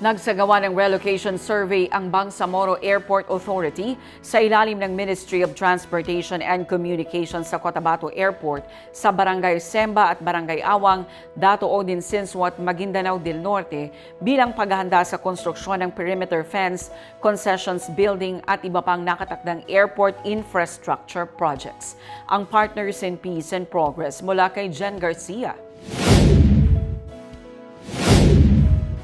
Nagsagawa ng relocation survey ang Bangsamoro Airport Authority sa ilalim ng Ministry of Transportation and Communications sa Cotabato Airport sa Barangay Semba at Barangay Awang, Dato Odin Sinswat, Maguindanao del Norte bilang paghahanda sa konstruksyon ng perimeter fence, concessions building at iba pang nakatakdang airport infrastructure projects. Ang Partners in Peace and Progress mula kay Jen Garcia.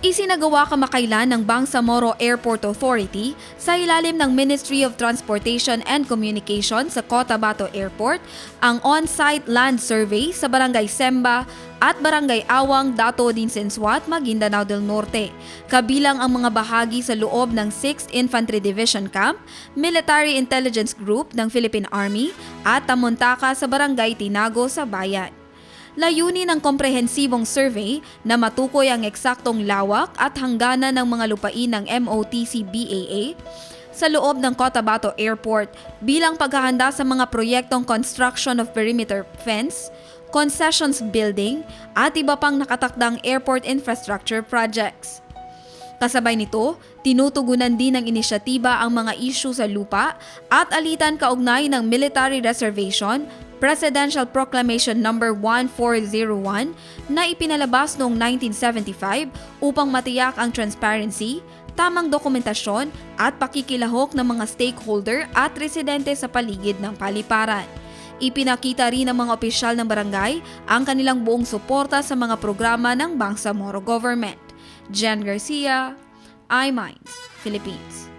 Isinagawa kamakailan ng Bangsamoro Airport Authority sa ilalim ng Ministry of Transportation and Communication sa Cotabato Airport ang on-site land survey sa Barangay Semba at Barangay Awang, Dato din Senswat, Maguindanao del Norte. Kabilang ang mga bahagi sa loob ng 6th Infantry Division Camp, Military Intelligence Group ng Philippine Army at Tamuntaka sa Barangay Tinago sa Bayan. Layunin ng komprehensibong survey na matukoy ang eksaktong lawak at hangganan ng mga lupain ng MOTC BAA sa loob ng Cotabato Airport bilang paghahanda sa mga proyektong construction of perimeter fence, concessions building at iba pang nakatakdang airport infrastructure projects. Kasabay nito, tinutugunan din ng inisyatiba ang mga isyu sa lupa at alitan kaugnay ng Military Reservation Presidential Proclamation No. 1401 na ipinalabas noong 1975 upang matiyak ang transparency, tamang dokumentasyon at pakikilahok ng mga stakeholder at residente sa paligid ng paliparan. Ipinakita rin ng mga opisyal ng barangay ang kanilang buong suporta sa mga programa ng Bangsamoro Government. Jen Garcia, iMinds, Philippines.